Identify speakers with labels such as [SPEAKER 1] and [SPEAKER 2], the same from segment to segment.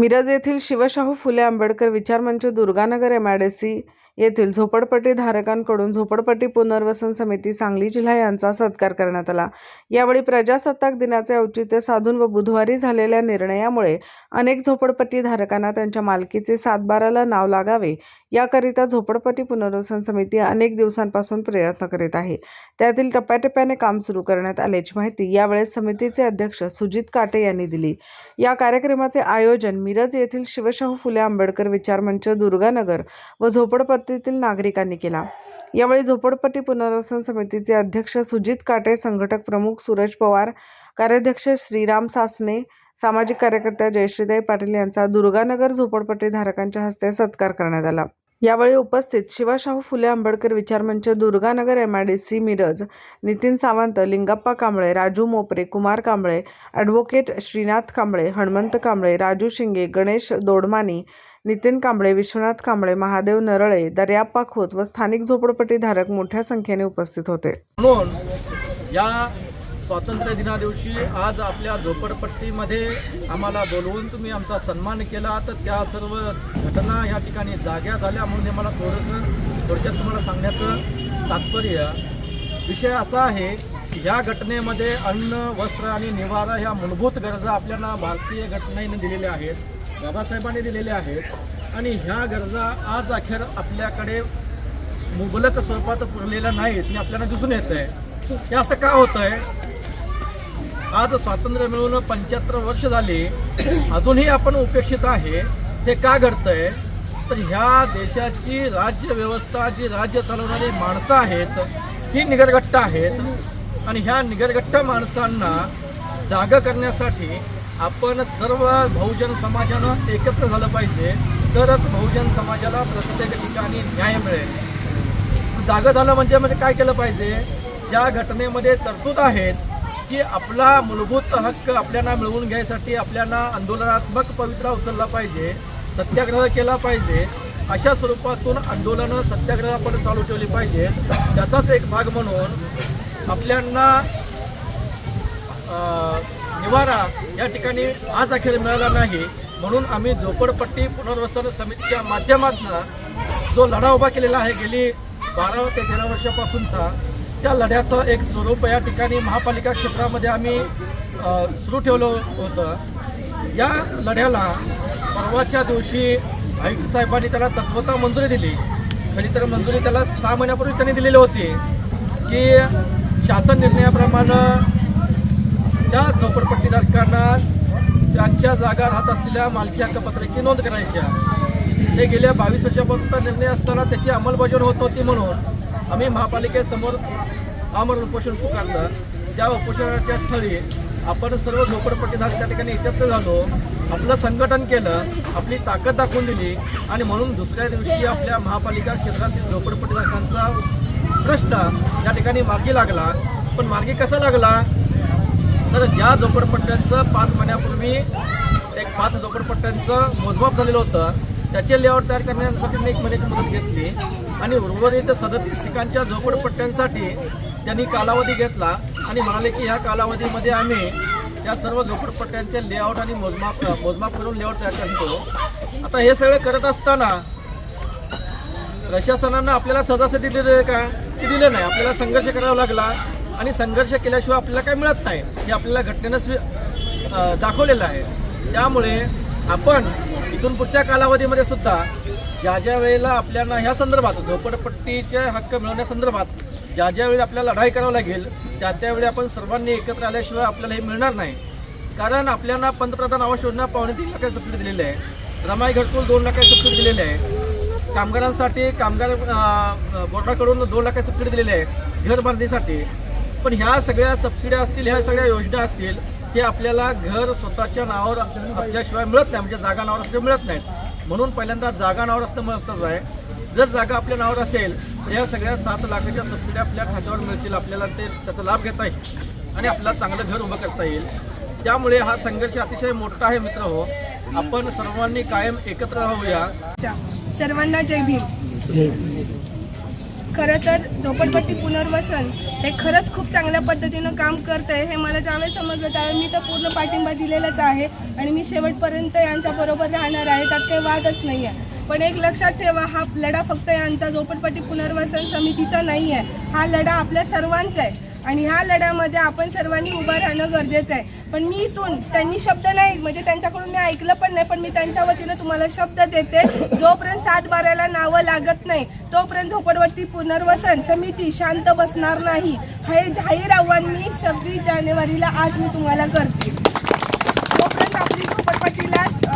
[SPEAKER 1] मिरज येथील शिवशाहू फुले आंबेडकर विचारमंच दुर्गानगर एमआयडीसी येथील झोपडपट्टी धारकांकडून झोपडपट्टी पुनर्वसन समिती सांगली जिल्हा यांचा सत्कार करण्यात आला. यावेळी प्रजासत्ताक दिनाचे औचित्य साधून व बुधवारी झालेल्या निर्णयामुळे अनेक झोपडपट्टी धारकांना त्यांच्या मालकीचे सातबाराला नाव लागावे. याकरिता झोपडपट्टी पुनर्वसन समिती अनेक दिवसांपासून प्रयत्न करीत आहे. त्यातील टप्प्याटप्प्याने काम सुरू करण्यात आल्याची माहिती यावेळेस समितीचे अध्यक्ष सुजित काटे यांनी दिली. या कार्यक्रमाचे आयोजन मिरज येथील शिवशाहू फुले आंबेडकर विचारमंच दुर्गानगर व झोपडपट्टीतील नागरिकांनी केला. यावेळी झोपडपट्टी पुनर्वसन समितीचे अध्यक्ष सुजित काटे संघटक प्रमुख सूरज पवार कार्याध्यक्ष श्रीराम सासने सामाजिक कार्यकर्त्या जयश्रीताई पाटील यांचा दुर्गानगर झोपडपट्टी धारकांच्या हस्ते सत्कार करण्यात आला. यावेळी उपस्थित Shivashahu Phule Ambedkar विचारमंच Durganagar M I D C Miraj Nitin Sawant Lingappa Kamble Raju Mopare Kumar Kamble advocate Shrinath Kamble Hanmant Kamble Raju Shinge Ganesh Dodmani Nitin Kamble Vishwanath Kamble Mahadev Narale Daryappa Khot व स्थानिक झोपडपट्टी धारक मोठ्या संख्येने उपस्थित होते.
[SPEAKER 2] म्हणून या स्वातंत्र्य दिना दिवशी आज आपल्या झोपडपट्टीमध्ये आम्हाला बोलवून तुम्ही आमचा सन्मान केला. तर त्या सर्व घटना या ठिकाणी जाग्या झाल्या म्हणून हे मला थोडंसं थोडक्यात तुम्हाला सांगण्याचं तात्पर्य विषय असा आहे की ह्या घटनेमध्ये अन्न वस्त्र आणि निवारा ह्या मूलभूत गरजा आपल्याला भारतीय घटनेने दिलेल्या आहेत. बाबासाहेबांनी दिलेल्या आहेत. आणि ह्या गरजा आज अखेर आपल्याकडे मुबलक स्वरूपात पुरलेल्या नाहीत हे आपल्याला दिसून येत आहे हे असं का होत आहे आज स्वातंत्र्य मिळून पंच्याहत्तर वर्ष झाली. अजूनही आपण उपेक्षित आहे. हे का घडतंय? तर ह्या देशाची राज्य व्यवस्था जी राज्य चालवणारी माणसं आहेत ही निगरगट्ट आहेत. आणि ह्या निगरगट्ट माणसांना जाग करण्यासाठी आपण सर्व बहुजन समाजानं एकत्र झालं पाहिजे तरच बहुजन समाजाला प्रत्येक ठिकाणी न्याय मिळेल. जागं झालं म्हणजे म्हणजे काय केलं पाहिजे? ज्या घटनेमध्ये तरतूद आहेत की आपला मूलभूत हक्क आपल्याला मिळवून घ्यायसाठी आपल्याला आंदोलनात्मक पवित्रा उचलला पाहिजे सत्याग्रह केला पाहिजे अशा स्वरूपातून आंदोलनं सत्याग्रह आपण चालू ठेवली पाहिजे. त्याचाच एक भाग म्हणून आपल्यांना निवारा या ठिकाणी आज अखेर मिळाला नाही. म्हणून आम्ही झोपडपट्टी पुनर्वसन समितीच्या माध्यमातून जो लढा उभा केलेला आहे गेली बारा ते तेरा वर्षापासूनचा त्या लढ्याचं एक स्वरूप या ठिकाणी महापालिका क्षेत्रामध्ये आम्ही सुरू ठेवलं होतं. या लढ्याला परवाच्या दिवशी आयुक्त साहेबांनी त्याला तत्वता मंजुरी दिली. खरी तर मंजुरी त्याला सहा महिन्यापूर्वी त्यांनी दिलेली होती की शासन निर्णयाप्रमाणे त्या झोपडपट्टीधारकांना त्यांच्या जागा राहत असलेल्या मालकी हक्कपत्राची नोंद करायच्या हे गेल्या बावीस वर्षापासूनचा निर्णय असताना त्याची अंमलबजावणी होत होती म्हणून आम्ही महापालिकेसमोर आमरण उपोषण पुकारलं. त्या उपोषणाच्या स्थळी आपण सर्व झोपडपट्टीधारक त्या ठिकाणी एकत्र झालो. आपलं संघटन केलं आपली ताकद दाखवून दिली आणि म्हणून दुसऱ्या दिवशी आपल्या महापालिका क्षेत्रातील झोपडपट्टीधारकांचा प्रश्न या ठिकाणी मार्गी लागला. पण मार्गी कसा लागला? तर ज्या झोपडपट्ट्यांचं पाच महिन्यापूर्वी एक पाच झोपडपट्ट्यांचं मोजमाप झालेलं होतं त्याचे लेआउट तयार करण्यासाठी मी एक महिन्याची मुदत घेतली. आणि उर्वरित सदतीस ठिकाणच्या झोपडपट्ट्यांसाठी त्यांनी कालावधी घेतला आणि म्हणाले की ह्या कालावधीमध्ये आम्ही त्या सर्व झोपडपट्ट्यांचे लेआउट आणि मोजमाप मोजमाप करून लेआउट तयार करतो. आता हे सगळं करत असताना प्रशासनानं आपल्याला सजासती दिली का? ती दिलं नाही. आपल्याला संघर्ष करावा लागला. आणि संघर्ष केल्याशिवाय आपल्याला काय मिळत नाही. हे आपल्याला घटनेनं स्वी- दाखवलेलं आहे. त्यामुळे आपण इथून पुढच्या कालावधीमध्ये सुद्धा ज्या ज्या वेळेला आपल्याला ह्या संदर्भात झोपडपट्टीचे हक्क मिळवण्यासंदर्भात ज्या ज्या वेळी आपल्याला लढाई करावी लागेल त्या त्यावेळी आपण सर्वांनी एकत्र आल्याशिवाय आपल्याला हे मिळणार नाही. कारण आपल्याला पंतप्रधान आवास योजना पावणे तीन लाखाची सबसिडी दिलेली आहे. रमाई घटकुल दोन लाखाची सबसिडी दिलेली आहे. कामगारांसाठी कामगार बोर्डाकडून दोन लाखाची सबसिडी दिलेली आहे. घर बांधणीसाठी पण ह्या सगळ्या सबसिड्या असतील ह्या सगळ्या योजना असतील हे आपल्याला घर स्वतःच्या नावावर असल्याशिवाय मिळत नाही. म्हणजे जागा नावावर असल्या मिळत नाहीत. म्हणून पहिल्यांदा जागा नावावर असणं महत्त्वाचं आहे. जर जागा आपल्या नावावर असेल तर या सगळ्या सात लाखाच्या सबसिड्या आपल्या खात्यावर मिळतील. आपल्याला ते त्याचा लाभ घेता येईल. आणि आपल्याला चांगलं घर उभं करता येईल. त्यामुळे हा संघर्ष अतिशय मोठा आहे मित्र हो. आपण सर्वांनी कायम एकत्र राहूया.
[SPEAKER 3] सर्वांना जय भीम. खरं तर झोपडपट्टी पुनर्वसन हे खरंच खूप चांगल्या पद्धतीनं काम करत आहे हे मला ज्यावेळेस समजलं त्यावेळेस मी तर पूर्ण पाठिंबा दिलेलाच आहे आणि मी शेवटपर्यंत यांच्याबरोबर राहणार आहे. त्यात काही वादच नाही आहे. पण एक लक्षात ठेवा हा लढा फक्त यांचा झोपडपट्टी पुनर्वसन समितीचा नाही आहे. हा लढा आपल्या सर्वांचा आहे. आणि ह्या लढ्यामध्ये आपण सर्वांनी उभं राहणं गरजेचं आहे. पण मी इथून त्यांनी शब्द नाही म्हणजे त्यांच्याकडून मी ऐकलं पण नाही पण मी त्यांच्या वतीनं तुम्हाला शब्द देते. जोपर्यंत सात बाराला नावं लागत नाही तोपर्यंत झोपडवरती पुनर्वसन समिती शांत बसणार नाही. हे जाहीर आव्हान मी सव्वीस जानेवारीला आज मी तुम्हाला करते.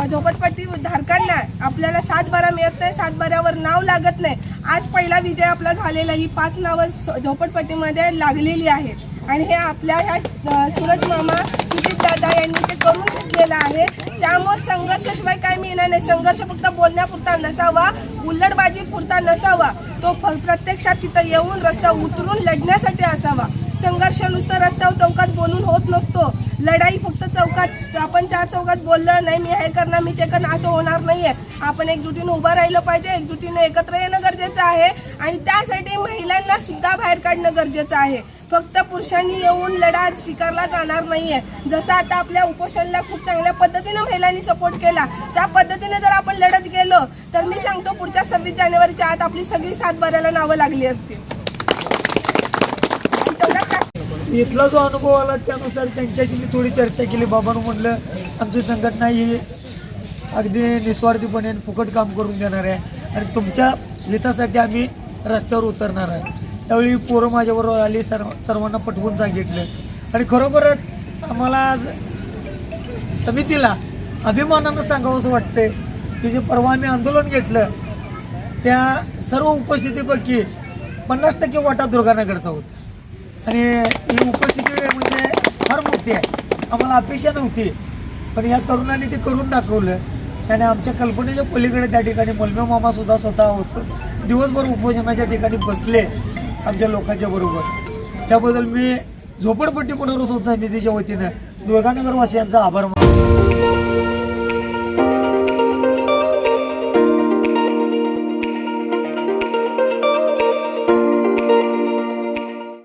[SPEAKER 3] झोपटपट्टी झोपडपट्टी धारकांना आपल्याला सात बारा मिळत नाही सातबाऱ्यावर नाव लागत नाही. आज पहिला विजय आपला झालेला ही पाच नावं स- झोपडपट्टीमध्ये लागलेली आहेत. आणि हे आपल्या ह्या सूरज मामा सुजित दादा यांनी ते करून घेतलेलं आहे. त्यामुळे संघर्षाशिवाय काय मिळणार नाही. संघर्ष फक्त बोलण्यापुरता नसावा उल्लडबाजी पुरता नसावा. तो प्रत्यक्षात तिथं येऊन रस्ता उतरून लढण्यासाठी असावा. संघर्ष नुसतं रस्त्यावर चौकात बोलून होत नसतो. लढाई फक्त चौकात आपण चार चौकात बोललं नाही मी हे करणार मी ते करणार असं होणार नाहीये. आपण एकजुटीनं उभं राहिलं पाहिजे एकजुटीनं एकत्र येणं गरजेचं आहे आणि त्यासाठी महिलांना सुद्धा बाहेर काढणं गरजेचं आहे. फक्त पुरुषांनी येऊन लढा स्वीकारला जाणार नाहीये. जसं आता आपल्या उपोषणला खूप चांगल्या पद्धतीनं महिलांनी सपोर्ट केला त्या पद्धतीने जर आपण लढत गेलो तर मी सांगतो पुढच्या सव्वीस जानेवारीच्या आत आपली सगळी सात नावं लागली असतील.
[SPEAKER 4] इथला जो अनुभव आला त्यानुसार त्यांच्याशी मी थोडी चर्चा केली. बाबांनो म्हणलं आमची संघटना ही अगदी निस्वार्थीपणे आणि फुकट काम करून देणार आहे आणि तुमच्या हितासाठी आम्ही रस्त्यावर उतरणार आहे. त्यावेळी पोरं माझ्याबरोबर आली सर्व सर्वांना पटवून सांगितलं. आणि खरोखरच आम्हाला आज समितीला अभिमानानं सांगावंसं वाटतंय की जे परवा आम्ही आंदोलन घेतलं त्या सर्व उपस्थितीपैकी पन्नास टक्के वाटा दुर्गानगरचा होता. आणि ही उपस्थिती म्हणजे फार मोठी आहे. आम्हाला अपेक्षा नव्हती. पण या तरुणांनी ते करून दाखवलं. त्याने आमच्या कल्पनेच्या पलीकडे त्या ठिकाणी मलमे मामा सुद्धा स्वतः दिवसभर उपोषणाच्या ठिकाणी बसले आमच्या लोकांच्या बरोबर. त्याबद्दल मी झोपडपट्टी पुनर्वसन समितीच्या वतीनं दुर्गानगरवासियांचा आभार मानतो